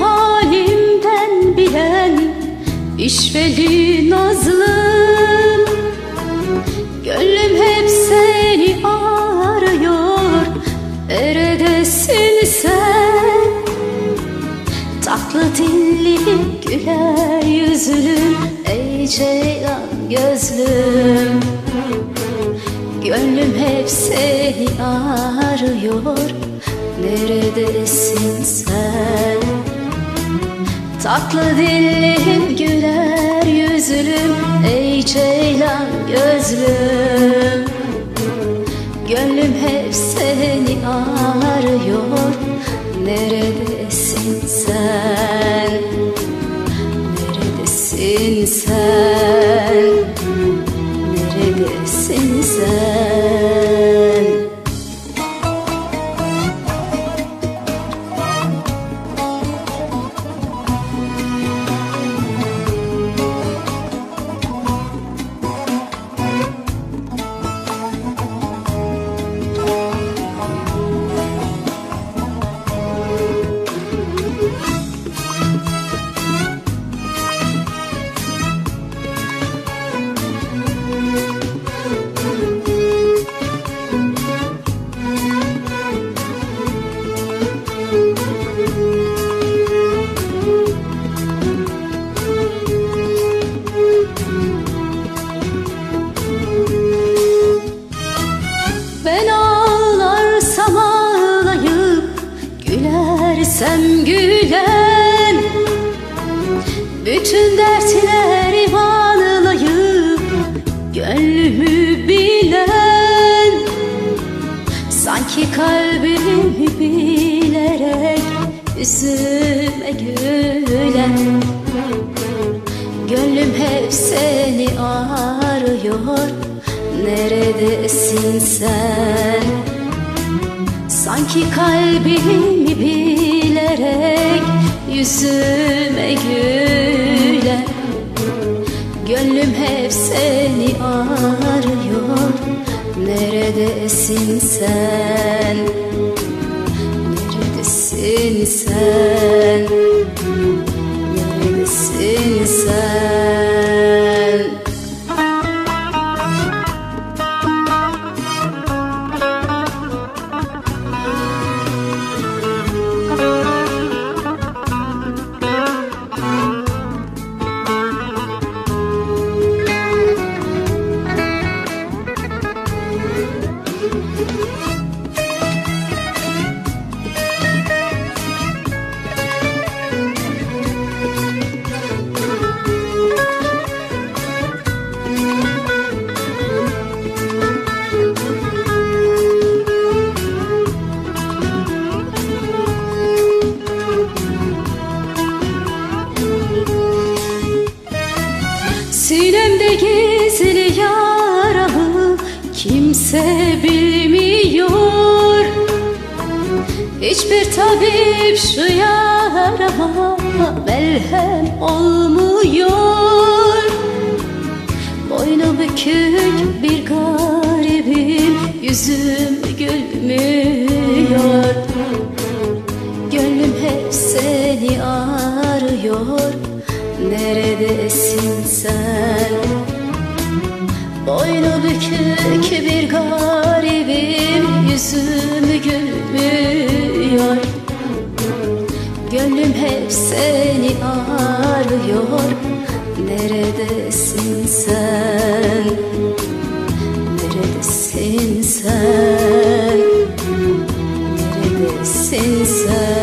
halimden bilen işveli nazlım Gönlüm hep seni arıyor Neredesin sen? Tatlı dilli güler yüzlüm Ey ceylan gözlüm. Gönlüm hep seni arıyor Neredesin sen Tatlı dillim güler yüzlüm Ey ceylan gözlüm. Gönlüm hep seni arıyor Neredesin sen? Neredesin sen Gülersem gülen Bütün dertleri anlayıp Gönlümü bilen Sanki kalbimi bilerek Yüzüme gülen. Gönlüm hep seni arıyor Neredesin sen? Sanki kalbimi bilerek Yüzüme gülen Gönlüm hep seni arıyor. Neredesin sen? Neredesin sen? Neredesin sen kimse bilmiyor Hiçbir tabip şu yarama melhem olmuyor. Boynu bükük bir garibim yüzüm gülmüyor. Gönlüm hep seni arıyor. Neredesin sen Boynu bükük bir garibim Yüzüm gülmüyor. Gönlüm hep seni arıyor. Neredesin sen? Neredesin sen? Neredesin sen